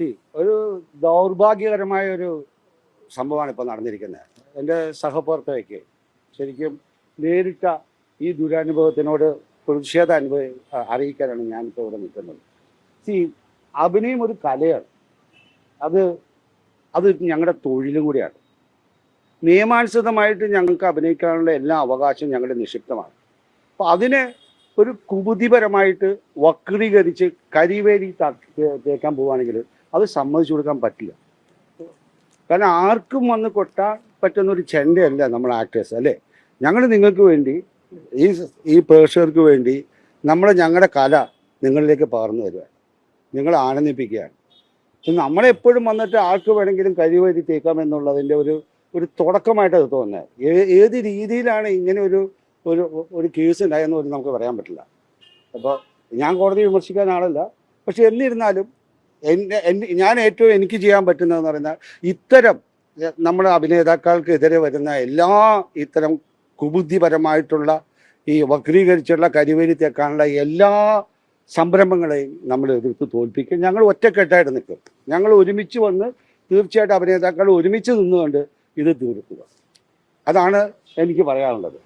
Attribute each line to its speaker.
Speaker 1: ഒരു ദൗർഭാഗ്യകരമായ ഒരു സംഭവമാണ് ഇപ്പോൾ നടന്നിരിക്കുന്നത് എന്റെ സഹപ്രവർത്തകയ്ക്ക് ശരിക്കും നേരിട്ട ഈ ദുരനുഭവത്തിനോട് പ്രതിഷേധ അനുഭവ അറിയിക്കാനാണ് ഞാനിപ്പോൾ ഇവിടെ നിൽക്കുന്നത്. സി അഭിനയം ഒരു കലയാണ്. അത് അത് ഞങ്ങളുടെ തൊഴിലും കൂടിയാണ്. നിയമാനുസൃതമായിട്ട് ഞങ്ങൾക്ക് അഭിനയിക്കാനുള്ള എല്ലാ അവകാശവും ഞങ്ങളുടെ നിക്ഷിപ്തമാണ്. അപ്പോൾ അതിനെ ഒരു കുബുദ്ധിപരമായിട്ട് വക്രീകരിച്ച് കരിവേലി തേക്കാൻ പോവുകയാണെങ്കിൽ അത് സമ്മതിച്ചു കൊടുക്കാൻ പറ്റില്ല. കാരണം ആർക്കും വന്ന് കൊട്ടാൻ പറ്റുന്ന ഒരു ചെണ്ടയല്ല നമ്മൾ ആക്ടേഴ്സ് അല്ലേ? ഞങ്ങൾ നിങ്ങൾക്ക് വേണ്ടി ഈ ഈ പ്രേക്ഷകർക്ക് വേണ്ടി നമ്മൾ ഞങ്ങളുടെ കല നിങ്ങളിലേക്ക് പകർന്നു തരുകയാണ് നിങ്ങൾ ആനന്ദിപ്പിക്കുകയാണ്. നമ്മളെപ്പോഴും വന്നിട്ട് ആർക്ക് വേണമെങ്കിലും കരിവേലി തേക്കാം എന്നുള്ളതിന്റെ ഒരു ഒരു തുടക്കമായിട്ട് അത് തോന്നുന്നത് ഏത് രീതിയിലാണ് ഇങ്ങനെ ഒരു ഒരു ഒരു കേസ് ഉണ്ടായെന്ന് പോലും നമുക്ക് പറയാൻ പറ്റില്ല. അപ്പോൾ ഞാൻ കോടതി വിമർശിക്കാൻ ആളല്ല. പക്ഷെ എന്നിരുന്നാലും എന്റെ എൻ ഞാൻ ഏറ്റവും എനിക്ക് ചെയ്യാൻ പറ്റുന്നതെന്ന് പറഞ്ഞാൽ ഇത്തരം നമ്മുടെ അഭിനേതാക്കൾക്കെതിരെ വരുന്ന എല്ലാ ഇത്തരം കുബുദ്ധിപരമായിട്ടുള്ള ഈ വക്രീകരിച്ചുള്ള കരിവേലി തേക്കാനുള്ള എല്ലാ സംരംഭങ്ങളെയും നമ്മൾ എതിർത്ത് തോൽപ്പിക്കും. ഞങ്ങൾ ഒറ്റക്കെട്ടായിട്ട് നിൽക്കും. ഞങ്ങൾ ഒരുമിച്ച് വന്ന് തീർച്ചയായിട്ടും അഭിനേതാക്കൾ ഒരുമിച്ച് നിന്നുകൊണ്ട് ഇത് തീർക്കുക. അതാണ് എനിക്ക് പറയാനുള്ളത്.